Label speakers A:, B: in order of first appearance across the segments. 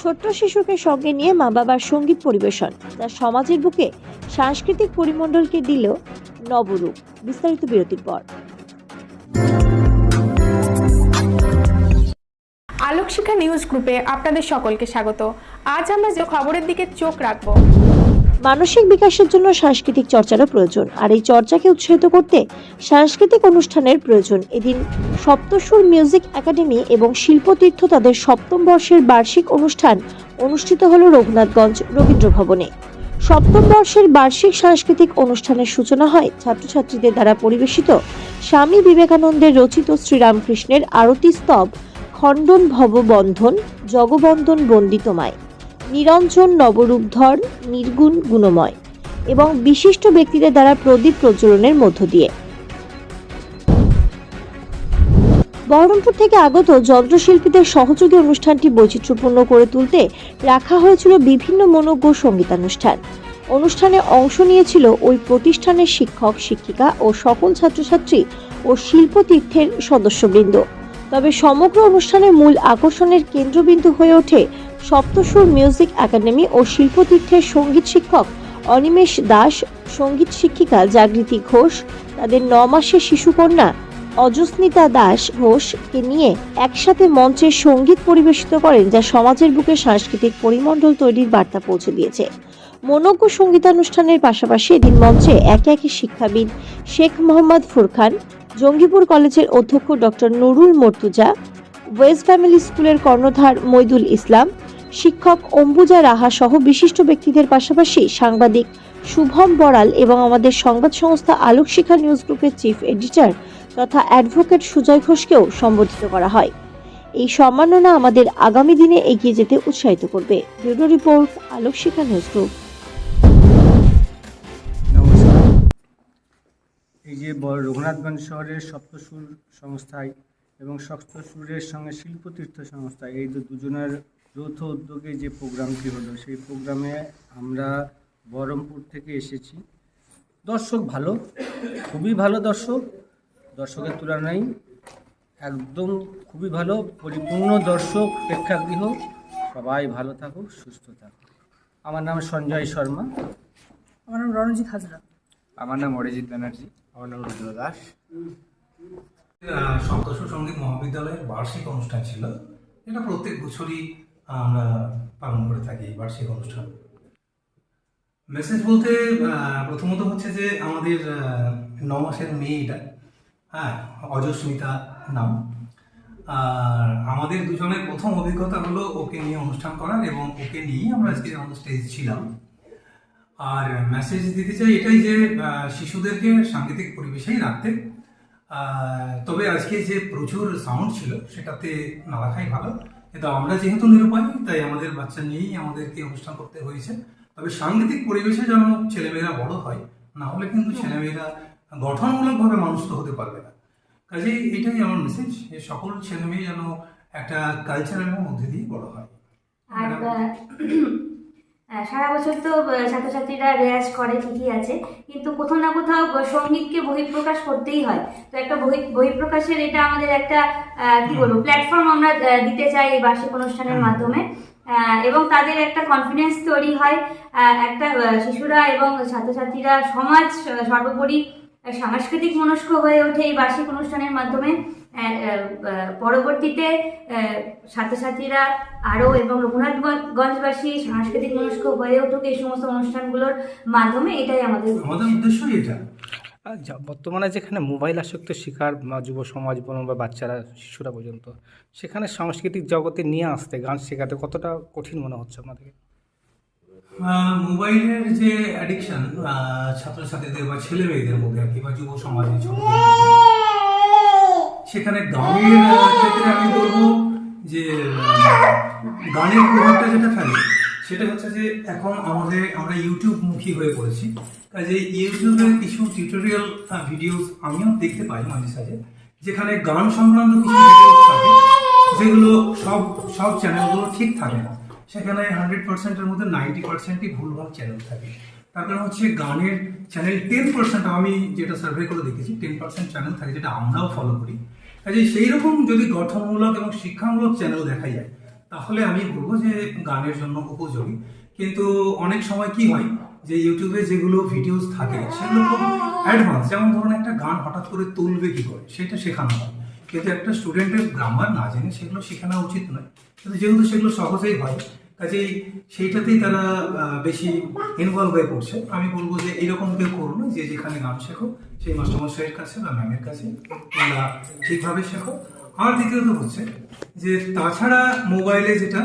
A: ছোট্ট শিশুকে সঙ্গে নিয়ে মা বাবার সংগীত পরিবেশন। যা সমাজের বুকে সাংস্কৃতিক পরিমণ্ডলকে দিল নবরূপ। বিস্তারিত বিরতির পর।
B: আলোক শিক্ষা নিউজ গ্রুপে আপনাদের সকলকে স্বাগত। আজ আমরা যে খবরের দিকে চোখ রাখব
A: মানসিক বিকাশের জন্য সাংস্কৃতিক চর্চারও প্রয়োজন। আর এই চর্চাকে উৎসাহিত করতে সাংস্কৃতিক অনুষ্ঠানের প্রয়োজন। এদিন সপ্তসুর মিউজিক একাডেমি এবং শিল্পতীর্থ তাদের সপ্তম বর্ষের বার্ষিক অনুষ্ঠান অনুষ্ঠিত হল রঘুনাথগঞ্জ রবীন্দ্র ভবনে সপ্তম বর্ষের বার্ষিক সাংস্কৃতিক অনুষ্ঠানের সূচনা হয় ছাত্রছাত্রীদের দ্বারা পরিবেশিত স্বামী বিবেকানন্দের রচিত শ্রীরামকৃষ্ণের আরতি স্তব খণ্ডন ভববন্ধন জগবন্ধন বন্দিতমায়। নিরঞ্জন নবরূপধর নির্গুণ গুণময় এবং বিশিষ্ট ব্যক্তিদের দ্বারা প্রদীপ প্রজ্বলনের মধ্য দিয়ে। বহরমপুর থেকে আগত যন্ত্রশিল্পীদের সহযোগী অনুষ্ঠানটি বৈচিত্র্যপূর্ণ করে তুলতে রাখা হয়েছিল বিভিন্ন মনোজ্ঞ সঙ্গীতানুষ্ঠান। অনুষ্ঠানে অংশ নিয়েছিল ওই প্রতিষ্ঠানের শিক্ষক, শিক্ষিকা ও সকল ছাত্রছাত্রী ও শিল্প শিল্পতীর্থের সদস্যবৃন্দ। তবে সমগ্র অনুষ্ঠানের মূল আকর্ষণের কেন্দ্রবিন্দু হয়ে ওঠে সপ্তসুর মিউজিক একাডেমি ও শিল্পতীর্থের সংগীত শিক্ষক অনিমেষ দাস, সংগীত শিক্ষিকা জাগৃতি ঘোষ, তাদের ন মাসের শিশুকন্যা অজস্মিতা দাস ঘোষকে নিয়ে একসাথে মঞ্চে সংগীত পরিবেশিত করেন যা সমাজের বুকে সাংস্কৃতিক পরিমণ্ডল তৈরির বার্তা পৌঁছে দিয়েছে। মনোজ্ঞ সঙ্গীতানুষ্ঠানের পাশাপাশি এদিন মঞ্চে একে একে শিক্ষাবিদ শেখ মোহাম্মদ ফুরখান, জঙ্গিপুর কলেজের অধ্যক্ষ doctor Nurul Murtaza, west family স্কুলের কর্ণধার মইদুল ইসলাম শিক্ষক, অম্বুজা রাহা সহ বিশিষ্ট ব্যক্তিদের পাশাপাশি সাংবাদিক শুভম বড়াল এবং আমাদের সংবাদ সংস্থা আলোক শিখা নিউজ গ্রুপের চিফ এডিটর তথা অ্যাডভোকেট সুজয় ঘোষকেও সম্বোধিত করা হয়। এই সম্মাননা আমাদের আগামী দিনে এগিয়ে যেতে উৎসাহিত করবে। Bureau report Alok Shikha news group.
C: এই যে রঘুনাথগঞ্জ শহরের সপ্তসুর সংস্থায় এবং সপ্তসুরের সঙ্গে শিল্পতীর্থ সংস্থা এই দুজনের যৌথ উদ্যোগে যে প্রোগ্রামটি হলো সেই প্রোগ্রামে আমরা বহরমপুর থেকে এসেছি। দর্শক ভালো খুবই ভালো দর্শক। দর্শকের তুলনায় একদম খুবই ভালো পরিপূর্ণ দর্শক প্রেক্ষাগৃহ। সবাই ভালো থাকুক সুস্থ থাকুক। আমার নাম সঞ্জয় শর্মা।
D: আমার নাম রণজিৎ হাজরা।
E: আমার নাম অরিজিৎ ব্যানার্জি।
C: আমার নাম রুদ্র দাস।
F: সন্তোষ সংগীত মহাবিদ্যালয়ের বার্ষিক অনুষ্ঠান ছিল। এটা প্রত্যেক বছরই আমরা পালন করে থাকি বার্ষিক অনুষ্ঠান। মেসেজ বলতে প্রথমত হচ্ছে যে আমাদের ন মাসের মেয়েটা হ্যাঁ অজস্মিতা নাম। আর আমাদের দুজনের প্রথম অভিজ্ঞতা হলো ওকে নিয়ে অনুষ্ঠান করার এবং ওকে নিয়েই আমরা আজকে আমাদের স্টেজ ছিলাম। আর মেসেজ দিতে চাই এটাই যে শিশুদেরকে সাংগীতিক পরিবেশেই রাখতে। তবে আজকে যে প্রচুর সাউন্ড ছিল, সেটাতে না রাখাই ভালো। কিন্তু আমরা যেহেতু নিরুপায় তাই আমাদের বাচ্চা নিয়েই আমাদেরকে অনুষ্ঠান করতে হয়েছে। তবে সাংগীতিক পরিবেশে যেন ছেলেমেয়েরা বড় হয় না হলে কিন্তু ছেলেমেয়েরা গঠনমূলকভাবে মানুষ তো হতে পারবে না। কাজেই এটাই আমার মেসেজ যে সকল ছেলেমেয়ে যেন একটা কালচারের মধ্যে দিয়ে বড় হয়।
G: আর সারা বছর তো ছাত্রছাত্রীরা রেয়াজ করে ঠিকই আছে। কিন্তু কোথাও না কোথাও সঙ্গীতকে বহিঃপ্রকাশ করতেই হয়। তো একটা বহি বহিঃপ্রকাশের এটা আমাদের একটা কি বলব প্ল্যাটফর্ম আমরা দিতে চাই এই বার্ষিক অনুষ্ঠানের মাধ্যমে। এবং তাদের একটা কনফিডেন্স তৈরি হয়। একটা শিশুরা এবং ছাত্রছাত্রীরা সমাজ সর্বোপরি সাংস্কৃতিক মনস্ক হয়ে ওঠে এই বার্ষিক অনুষ্ঠানের মাধ্যমে। পরবর্তীতে ছাত্রছাত্রীরা আরও এবং রঘুনাথগঞ্জবাসী সাংস্কৃতিক মনস্ক হয়ে উঠুক এই সমস্ত অনুষ্ঠানগুলোর মাধ্যমে এটাই আমাদের
F: আমাদের উদ্দেশ্যই এটা।
E: আর বর্তমানে যেখানে মোবাইল আসক্ত শিকার বা যুব সমাজ বলুন বা বাচ্চারা শিশুরা পর্যন্ত সেখানে সাংস্কৃতিক জগতে নিয়ে আসতে গান শেখাতে কতটা কঠিন মনে হচ্ছে
F: আহ, মোবাইলের যে অ্যাডিকশন ছাত্রছাত্রীদের বা ছেলে মেয়েদের মধ্যে আর কি বা যুব সমাজে মধ্যে, সেখানে গানের ক্ষেত্রে আমি বলব যে, গানের প্রভাবটা যেটা ফেলে সেটা হচ্ছে যে এখন আমাদের, আমরা ইউটিউব মুখী হয়ে পড়েছি। কাজে ইউটিউবে কিছু টিউটোরিয়াল ভিডিওস আমিও দেখতে পাই মাঝে সাঝে, যেখানে গান সংক্রান্ত কিছু ভিডিওস থাকে, যেগুলো সব সব চ্যানেলগুলো ঠিক থাকে না। সেখানে হান্ড্রেড পার্সেন্টের মধ্যে নাইনটি পার্সেন্টই ভুলভাল চ্যানেল থাকে। তার কারণ হচ্ছে গানের চ্যানেল টেন পার্সেন্ট আমি যেটা সার্ভে করে দেখেছি টেন পার্সেন্ট চ্যানেল থাকে যেটা আমরাও ফলো করি। কাজে সেই রকম যদি গঠনমূলক এবং শিক্ষামূলক চ্যানেল দেখা যায়, তাহলে আমি বলব যে গানের জন্য উপযোগী। কিন্তু অনেক সময় কি হয় যে ইউটিউবে যেগুলো ভিডিওস থাকে সেগুলো খুব অ্যাডভান্স যেমন ধরুন একটা গান হঠাৎ করে তুলবে কি করে, সেটা শেখানো হয়। কিন্তু একটা স্টুডেন্টের গ্রামার না জেনে সেগুলো শেখানো উচিত নয়। কিন্তু যেহেতু সেগুলো সহজেই হয় কাজেই সেইটাতেই তারা বেশি ইনভলভ হয়ে পড়ছে। আমি বলব যে এইরকম কেউ করো না, যে যেখানে গান শেখো, সেই মাস্টারমশাইয়ের কাছে বা ম্যামের কাছে, তোমরা ঠিকভাবে শেখো। আর দ্বিতীয়ত হচ্ছে যে তাছাড়া মোবাইলে যেটা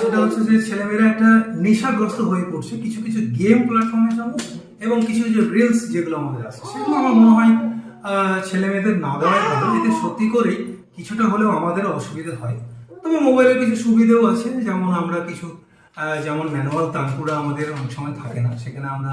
F: সেটা হচ্ছে যে ছেলেমেয়েরা একটা নেশাগ্রস্ত হয়ে পড়ছে। কিছু কিছু গেম প্ল্যাটফর্মের জন্য এবং কিছু কিছু রিলস যেগুলো আমাদের আছে, সেগুলো আমার মনে হয় ছেলেমেয়েদের না দেওয়াই ভালো। এতে সত্যি করেই কিছুটা হলেও আমাদের অসুবিধা হয়। তবে মোবাইলের কিছু সুবিধেও আছে, যেমন আমরা কিছু যেমন ম্যানুয়াল তানপুরা আমাদের অনেক সময় থাকে না, সেখানে আমরা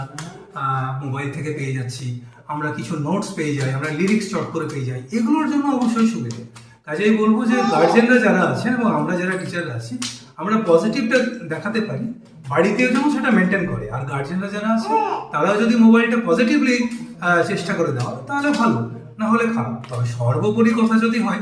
F: মোবাইল থেকে পেয়ে যাচ্ছি, আমরা কিছু নোটস পেয়ে যাই, আমরা লিরিক্স চট করে পেয়ে যাই, এগুলোর জন্য অবশ্যই সুবিধে। কাজেই বলব যে গার্জেনরা যারা আছেন এবং আমরা যারা টিচাররা আছি, আমরা পজিটিভটা দেখাতে পারি, বাড়িতেও যেন সেটা মেনটেন করে, আর গার্জেনরা যারা আছে, তারাও যদি মোবাইলটা পজিটিভলি চেষ্টা করে দেওয়া তাহলে ভালো, না হলে খারাপ। তবে সর্বোপরি কথা যদি হয়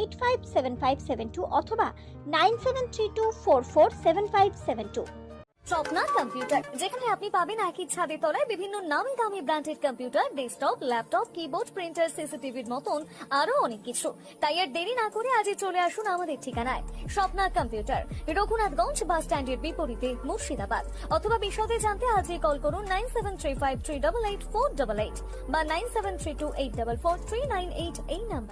H: eight five seven five seven two অথবা nine seven three two four four seven five seven two
I: Swapna computer, যেখানে আপনি পাবেন একই ছাদের তলায় বিভিন্ন নামি দামি branded computer, desktop, laptop, keyboard, printer, সিসিটিভির মতন আরও অনেক কিছু। তাই আর দেরি না করে আজই চলে আসুন আমাদের ঠিকানায়। স্বপ্না কম্পিউটার, রঘুনাথগঞ্জ বাস স্ট্যান্ডের বিপরীতে মুর্শিদাবাদ। অথবা বিশদে জানতে আজই কল করুন nine seven three five three double eight four double eight বা nine seven three two eight double four three nine eight এই নাম্বার।